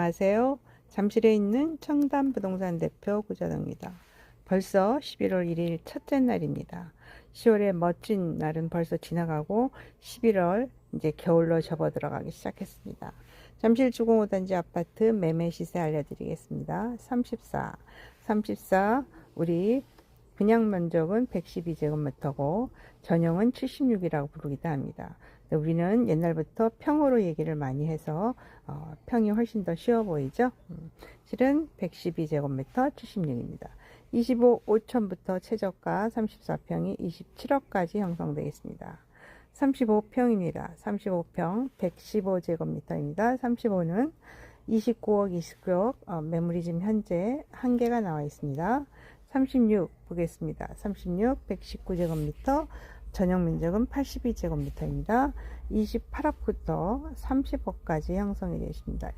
안녕하세요. 잠실에 있는 청담 부동산 대표 구자동입니다. 벌써 11월 1일 첫째 날입니다. 10월의 멋진 날은 벌써 지나가고 11월 이제 겨울로 접어 들어가기 시작했습니다. 잠실 주공 5단지 아파트 매매 시세 알려드리겠습니다. 34, 34 우리 분양 면적은 112제곱미터고 전용은 76이라고 부르기도 합니다. 우리는 옛날부터 평으로 얘기를 많이 해서 어, 평이 훨씬 더 쉬워 보이죠? 음, 실은 112제곱미터 76입니다. 25 5천부터 최저가 34평이 27억까지 형성되겠습니다. 35평입니다. 35평 115제곱미터입니다. 35는 29억 29억 어, 매물이 지금 현재 한 개가 나와 있습니다. 36 보겠습니다. 36 119제곱미터 전용 면적은 82제곱미터입니다. 28억부터 30억까지 형성이 되십니다.